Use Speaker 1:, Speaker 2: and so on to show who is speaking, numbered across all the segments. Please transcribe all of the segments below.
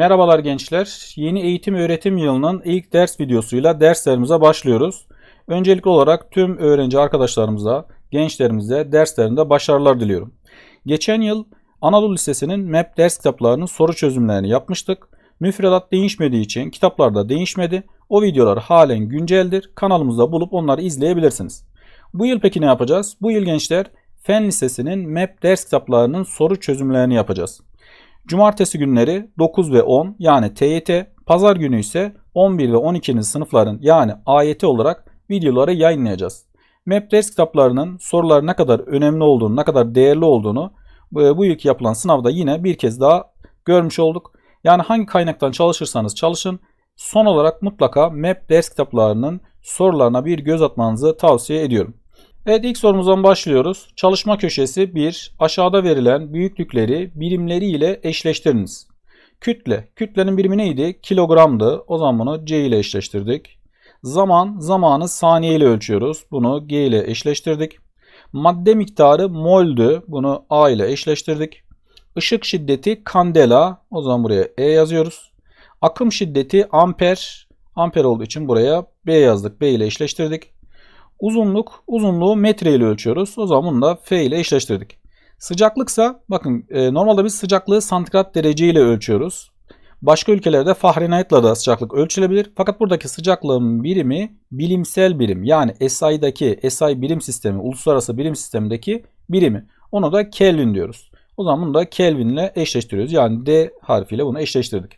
Speaker 1: Merhabalar gençler. Yeni eğitim öğretim yılının ilk ders videosuyla derslerimize başlıyoruz. Öncelikli olarak tüm öğrenci arkadaşlarımıza, gençlerimize derslerinde başarılar diliyorum. Geçen yıl Anadolu Lisesi'nin MEP ders kitaplarının soru çözümlerini yapmıştık. Müfredat değişmediği için kitaplar da değişmedi. O videolar halen günceldir. Kanalımızda bulup onları izleyebilirsiniz. Bu yıl peki ne yapacağız? Bu yıl gençler Fen Lisesi'nin MEP ders kitaplarının soru çözümlerini yapacağız. Cumartesi günleri 9 ve 10 yani TYT, pazar günü ise 11 ve 12. sınıfların yani AYT olarak videoları yayınlayacağız. MEP ders kitaplarının soruları ne kadar önemli olduğunu, ne kadar değerli olduğunu e, bu yılki yapılan sınavda yine bir kez daha görmüş olduk. Yani hangi kaynaktan çalışırsanız çalışın son olarak mutlaka MEP ders kitaplarının sorularına bir göz atmanızı tavsiye ediyorum. Evet ilk sorumuzdan başlıyoruz. Çalışma köşesi 1. Aşağıda verilen büyüklükleri birimleri ile eşleştiriniz. Kütle. Kütlenin birimi neydi? Kilogramdı. O zaman bunu C ile eşleştirdik. Zaman. Zamanı saniye ile ölçüyoruz. Bunu G ile eşleştirdik. Madde miktarı moldü. Bunu A ile eşleştirdik. Işık şiddeti kandela. O zaman buraya E yazıyoruz. Akım şiddeti amper. Amper olduğu için buraya B yazdık. B ile eşleştirdik. Uzunluk, uzunluğu metre ile ölçüyoruz. O zaman bunu da F ile eşleştirdik. Sıcaklıksa bakın e, normalde biz sıcaklığı santigrat derece ile ölçüyoruz. Başka ülkelerde Fahrenheit'la da sıcaklık ölçülebilir. Fakat buradaki sıcaklığın birimi bilimsel birim. Yani SI'daki SI birim sistemi, uluslararası birim sistemindeki birimi. Onu da Kelvin diyoruz. O zaman bunu da Kelvin ile eşleştiriyoruz. Yani D harfiyle bunu eşleştirdik.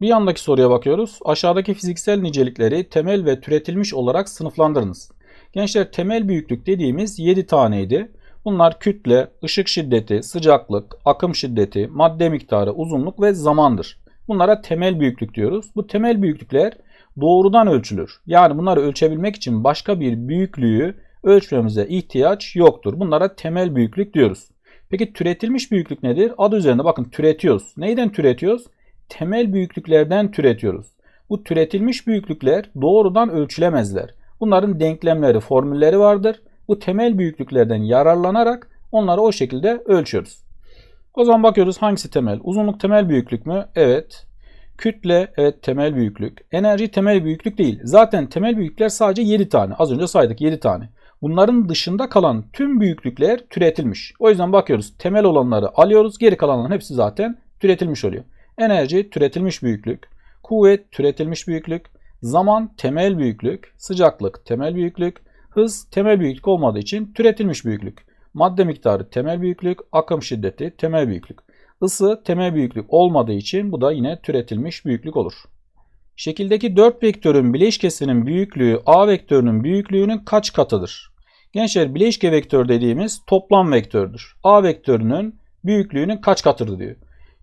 Speaker 1: Bir yandaki soruya bakıyoruz. Aşağıdaki fiziksel nicelikleri temel ve türetilmiş olarak sınıflandırınız. Gençler temel büyüklük dediğimiz 7 taneydi. Bunlar kütle, ışık şiddeti, sıcaklık, akım şiddeti, madde miktarı, uzunluk ve zamandır. Bunlara temel büyüklük diyoruz. Bu temel büyüklükler doğrudan ölçülür. Yani bunları ölçebilmek için başka bir büyüklüğü ölçmemize ihtiyaç yoktur. Bunlara temel büyüklük diyoruz. Peki türetilmiş büyüklük nedir? Adı üzerinde bakın türetiyoruz. Neyden türetiyoruz? Temel büyüklüklerden türetiyoruz. Bu türetilmiş büyüklükler doğrudan ölçülemezler. Bunların denklemleri, formülleri vardır. Bu temel büyüklüklerden yararlanarak onları o şekilde ölçüyoruz. O zaman bakıyoruz hangisi temel? Uzunluk temel büyüklük mü? Evet. Kütle evet temel büyüklük. Enerji temel büyüklük değil. Zaten temel büyüklükler sadece 7 tane. Az önce saydık 7 tane. Bunların dışında kalan tüm büyüklükler türetilmiş. O yüzden bakıyoruz temel olanları alıyoruz. Geri kalanların hepsi zaten türetilmiş oluyor. Enerji türetilmiş büyüklük. Kuvvet türetilmiş büyüklük. Zaman temel büyüklük, sıcaklık temel büyüklük, hız temel büyüklük olmadığı için türetilmiş büyüklük. Madde miktarı temel büyüklük, akım şiddeti temel büyüklük. Isı temel büyüklük olmadığı için bu da yine türetilmiş büyüklük olur. Şekildeki 4 vektörün bileşkesinin büyüklüğü A vektörünün büyüklüğünün kaç katıdır? Gençler bileşke vektör dediğimiz toplam vektördür. A vektörünün büyüklüğünün kaç katıdır diyor.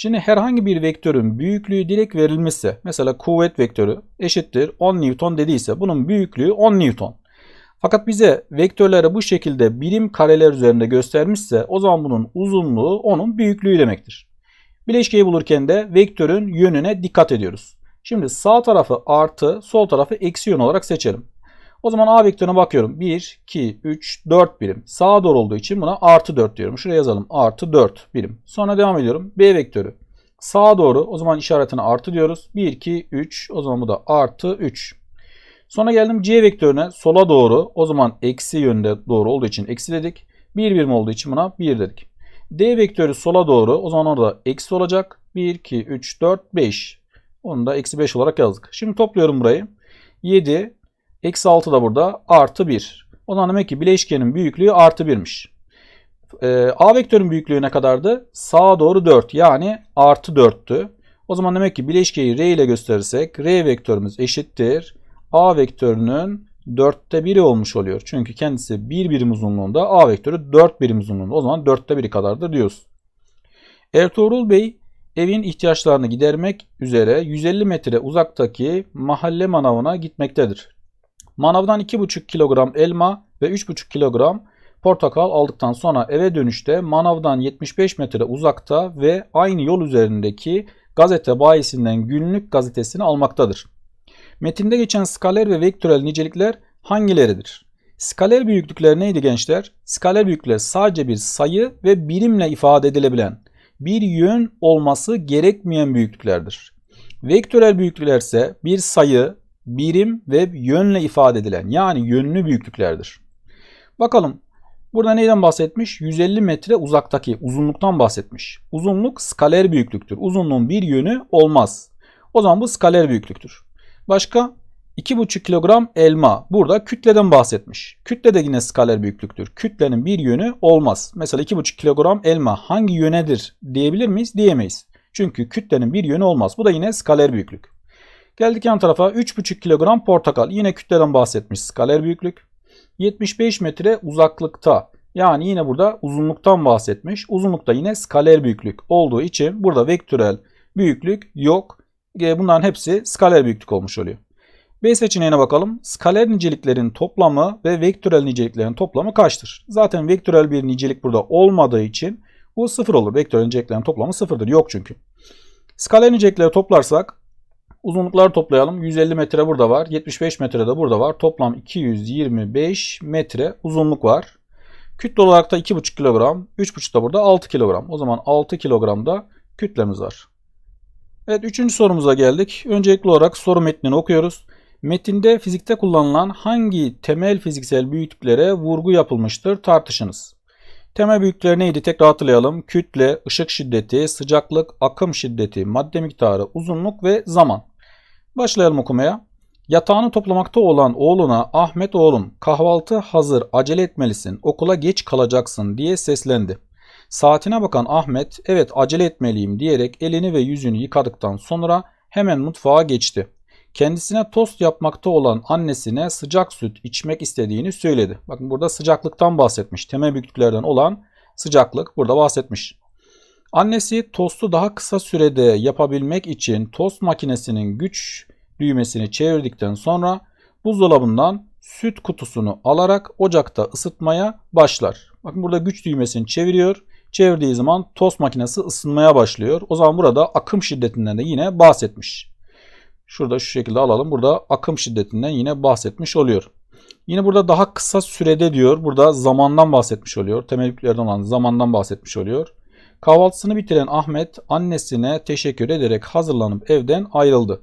Speaker 1: Şimdi herhangi bir vektörün büyüklüğü direkt verilmişse mesela kuvvet vektörü eşittir 10 Newton dediyse bunun büyüklüğü 10 Newton. Fakat bize vektörleri bu şekilde birim kareler üzerinde göstermişse o zaman bunun uzunluğu onun büyüklüğü demektir. Bileşkeyi bulurken de vektörün yönüne dikkat ediyoruz. Şimdi sağ tarafı artı sol tarafı eksi yön olarak seçelim. O zaman A vektörüne bakıyorum. 1, 2, 3, 4 birim. Sağa doğru olduğu için buna artı 4 diyorum. Şuraya yazalım. Artı 4 birim. Sonra devam ediyorum. B vektörü. Sağa doğru o zaman işaretine artı diyoruz. 1, 2, 3. O zaman bu da artı 3. Sonra geldim C vektörüne sola doğru. O zaman eksi yönde doğru olduğu için eksi dedik. 1 birim olduğu için buna 1 dedik. D vektörü sola doğru. O zaman orada eksi olacak. 1, 2, 3, 4, 5. Onu da eksi 5 olarak yazdık. Şimdi topluyorum burayı. 7, Eksi 6 da burada artı 1. O zaman demek ki bileşkenin büyüklüğü artı 1'miş. Ee, A vektörün büyüklüğü ne kadardı? Sağa doğru 4 yani artı 4'tü. O zaman demek ki bileşkeyi R ile gösterirsek R vektörümüz eşittir. A vektörünün 4'te 1'i olmuş oluyor. Çünkü kendisi 1 birim uzunluğunda A vektörü 4 birim uzunluğunda. O zaman 4'te 1'i kadardır diyoruz. Ertuğrul Bey evin ihtiyaçlarını gidermek üzere 150 metre uzaktaki mahalle manavına gitmektedir. Manavdan 2,5 kilogram elma ve 3,5 kilogram portakal aldıktan sonra eve dönüşte manavdan 75 metre uzakta ve aynı yol üzerindeki gazete bayisinden günlük gazetesini almaktadır. Metinde geçen skaler ve vektörel nicelikler hangileridir? Skaler büyüklükler neydi gençler? Skaler büyüklükler sadece bir sayı ve birimle ifade edilebilen bir yön olması gerekmeyen büyüklüklerdir. Vektörel büyüklükler ise bir sayı, birim ve yönle ifade edilen yani yönlü büyüklüklerdir. Bakalım burada neyden bahsetmiş? 150 metre uzaktaki uzunluktan bahsetmiş. Uzunluk skaler büyüklüktür. Uzunluğun bir yönü olmaz. O zaman bu skaler büyüklüktür. Başka 2,5 kilogram elma. Burada kütleden bahsetmiş. Kütle de yine skaler büyüklüktür. Kütlenin bir yönü olmaz. Mesela 2,5 kilogram elma hangi yönedir diyebilir miyiz? Diyemeyiz. Çünkü kütlenin bir yönü olmaz. Bu da yine skaler büyüklük. Geldik yan tarafa 3,5 kilogram portakal. Yine kütleden bahsetmiş skaler büyüklük. 75 metre uzaklıkta. Yani yine burada uzunluktan bahsetmiş. Uzunlukta yine skaler büyüklük olduğu için burada vektörel büyüklük yok. E, bunların hepsi skaler büyüklük olmuş oluyor. B seçeneğine bakalım. Skaler niceliklerin toplamı ve vektörel niceliklerin toplamı kaçtır? Zaten vektörel bir nicelik burada olmadığı için bu sıfır olur. Vektörel niceliklerin toplamı sıfırdır. Yok çünkü. Skaler nicelikleri toplarsak uzunlukları toplayalım. 150 metre burada var. 75 metre de burada var. Toplam 225 metre uzunluk var. Kütle olarak da 2,5 kilogram. 3,5 da burada 6 kilogram. O zaman 6 kilogramda kütlemiz var. Evet üçüncü sorumuza geldik. Öncelikli olarak soru metnini okuyoruz. Metinde fizikte kullanılan hangi temel fiziksel büyüklüklere vurgu yapılmıştır tartışınız. Temel büyüklükler neydi tekrar hatırlayalım. Kütle, ışık şiddeti, sıcaklık, akım şiddeti, madde miktarı, uzunluk ve zaman. Başlayalım okumaya. Yatağını toplamakta olan oğluna Ahmet oğlum kahvaltı hazır acele etmelisin okula geç kalacaksın diye seslendi. Saatine bakan Ahmet evet acele etmeliyim diyerek elini ve yüzünü yıkadıktan sonra hemen mutfağa geçti kendisine tost yapmakta olan annesine sıcak süt içmek istediğini söyledi. Bakın burada sıcaklıktan bahsetmiş. Temel büyüklüklerden olan sıcaklık burada bahsetmiş. Annesi tostu daha kısa sürede yapabilmek için tost makinesinin güç düğmesini çevirdikten sonra buzdolabından süt kutusunu alarak ocakta ısıtmaya başlar. Bakın burada güç düğmesini çeviriyor. Çevirdiği zaman tost makinesi ısınmaya başlıyor. O zaman burada akım şiddetinden de yine bahsetmiş. Şurada şu şekilde alalım. Burada akım şiddetinden yine bahsetmiş oluyor. Yine burada daha kısa sürede diyor. Burada zamandan bahsetmiş oluyor. Temel yüklerden olan zamandan bahsetmiş oluyor. Kahvaltısını bitiren Ahmet annesine teşekkür ederek hazırlanıp evden ayrıldı.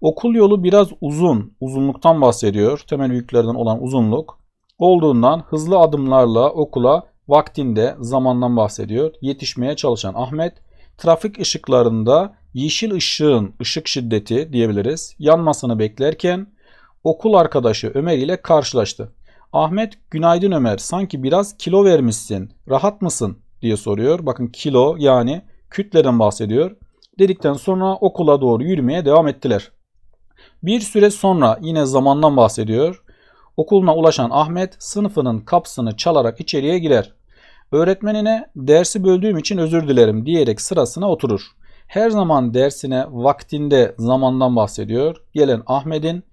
Speaker 1: Okul yolu biraz uzun, uzunluktan bahsediyor. Temel yüklerden olan uzunluk olduğundan hızlı adımlarla okula vaktinde zamandan bahsediyor. Yetişmeye çalışan Ahmet trafik ışıklarında yeşil ışığın ışık şiddeti diyebiliriz yanmasını beklerken okul arkadaşı Ömer ile karşılaştı. Ahmet günaydın Ömer sanki biraz kilo vermişsin rahat mısın diye soruyor. Bakın kilo yani kütleden bahsediyor. Dedikten sonra okula doğru yürümeye devam ettiler. Bir süre sonra yine zamandan bahsediyor. Okuluna ulaşan Ahmet sınıfının kapısını çalarak içeriye girer. Öğretmenine dersi böldüğüm için özür dilerim diyerek sırasına oturur. Her zaman dersine vaktinde zamandan bahsediyor. Gelen Ahmet'in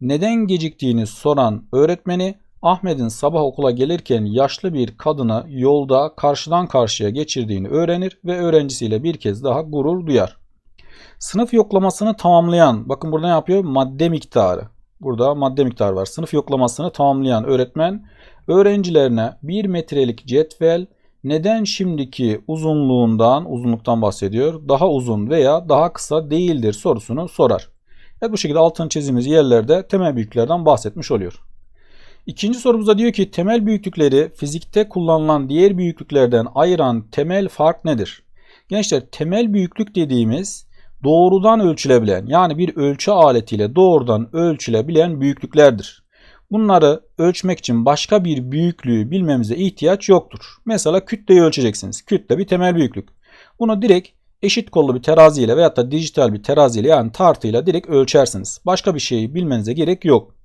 Speaker 1: neden geciktiğini soran öğretmeni Ahmet'in sabah okula gelirken yaşlı bir kadını yolda karşıdan karşıya geçirdiğini öğrenir ve öğrencisiyle bir kez daha gurur duyar. Sınıf yoklamasını tamamlayan, bakın burada ne yapıyor? Madde miktarı. Burada madde miktarı var. Sınıf yoklamasını tamamlayan öğretmen öğrencilerine 1 metrelik cetvel neden şimdiki uzunluğundan, uzunluktan bahsediyor, daha uzun veya daha kısa değildir sorusunu sorar. Evet bu şekilde altın çizdiğimiz yerlerde temel büyüklüklerden bahsetmiş oluyor. İkinci sorumuzda diyor ki temel büyüklükleri fizikte kullanılan diğer büyüklüklerden ayıran temel fark nedir? Gençler temel büyüklük dediğimiz doğrudan ölçülebilen yani bir ölçü aletiyle doğrudan ölçülebilen büyüklüklerdir. Bunları ölçmek için başka bir büyüklüğü bilmemize ihtiyaç yoktur. Mesela kütleyi ölçeceksiniz. Kütle bir temel büyüklük. Bunu direkt eşit kollu bir teraziyle veyahut da dijital bir teraziyle yani tartıyla direkt ölçersiniz. Başka bir şeyi bilmenize gerek yok.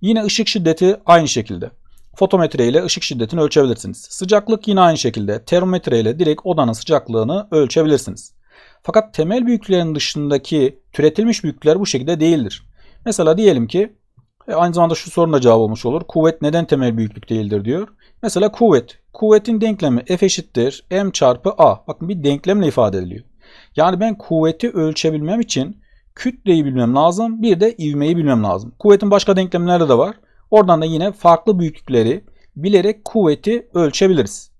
Speaker 1: Yine ışık şiddeti aynı şekilde. Fotometre ile ışık şiddetini ölçebilirsiniz. Sıcaklık yine aynı şekilde. Termometre ile direkt odanın sıcaklığını ölçebilirsiniz. Fakat temel büyüklüklerin dışındaki türetilmiş büyüklükler bu şekilde değildir. Mesela diyelim ki e, aynı zamanda şu sorun da cevap olmuş olur. Kuvvet neden temel büyüklük değildir diyor. Mesela kuvvet. Kuvvetin denklemi F eşittir M çarpı A. Bakın bir denklemle ifade ediliyor. Yani ben kuvveti ölçebilmem için kütleyi bilmem lazım. Bir de ivmeyi bilmem lazım. Kuvvetin başka denklemleri de var. Oradan da yine farklı büyüklükleri bilerek kuvveti ölçebiliriz.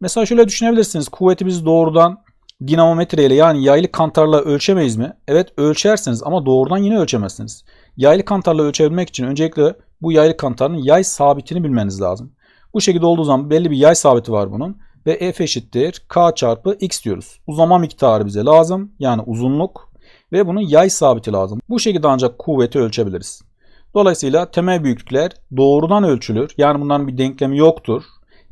Speaker 1: Mesela şöyle düşünebilirsiniz. Kuvveti biz doğrudan dinamometre ile yani yaylı kantarla ölçemeyiz mi? Evet ölçersiniz ama doğrudan yine ölçemezsiniz. Yaylı kantarla ölçebilmek için öncelikle bu yaylı kantarın yay sabitini bilmeniz lazım. Bu şekilde olduğu zaman belli bir yay sabiti var bunun ve f eşittir k çarpı x diyoruz. Uzama miktarı bize lazım yani uzunluk ve bunun yay sabiti lazım. Bu şekilde ancak kuvveti ölçebiliriz. Dolayısıyla temel büyüklükler doğrudan ölçülür. Yani bunların bir denklemi yoktur.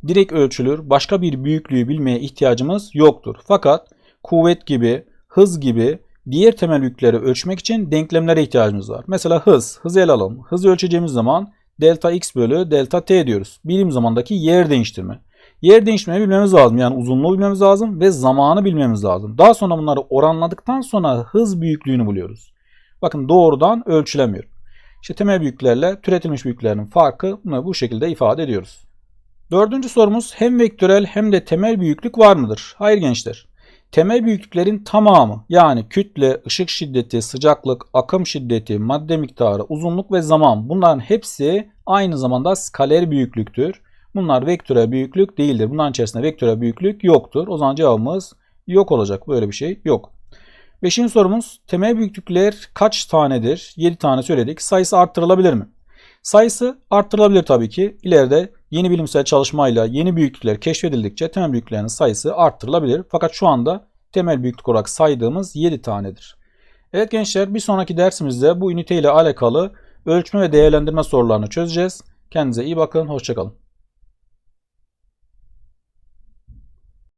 Speaker 1: Direkt ölçülür. Başka bir büyüklüğü bilmeye ihtiyacımız yoktur. Fakat kuvvet gibi, hız gibi diğer temel büyüklükleri ölçmek için denklemlere ihtiyacımız var. Mesela hız. Hızı ele alalım. Hızı ölçeceğimiz zaman delta x bölü delta t diyoruz. Birim zamandaki yer değiştirme. Yer değiştirmeyi bilmemiz lazım. Yani uzunluğu bilmemiz lazım ve zamanı bilmemiz lazım. Daha sonra bunları oranladıktan sonra hız büyüklüğünü buluyoruz. Bakın doğrudan ölçülemiyor. İşte temel büyüklerle türetilmiş büyüklerin farkını bu şekilde ifade ediyoruz. Dördüncü sorumuz hem vektörel hem de temel büyüklük var mıdır? Hayır gençler. Temel büyüklüklerin tamamı yani kütle, ışık şiddeti, sıcaklık, akım şiddeti, madde miktarı, uzunluk ve zaman bunların hepsi aynı zamanda skaler büyüklüktür. Bunlar vektörel büyüklük değildir. Bunların içerisinde vektörel büyüklük yoktur. O zaman cevabımız yok olacak. Böyle bir şey yok. Beşinci sorumuz temel büyüklükler kaç tanedir? 7 tane söyledik. Sayısı arttırılabilir mi? Sayısı arttırılabilir tabii ki. İleride yeni bilimsel çalışmayla yeni büyüklükler keşfedildikçe temel büyüklüklerin sayısı arttırılabilir. Fakat şu anda temel büyüklük olarak saydığımız 7 tanedir. Evet gençler bir sonraki dersimizde bu ünite ile alakalı ölçme ve değerlendirme sorularını çözeceğiz. Kendinize iyi bakın. Hoşçakalın.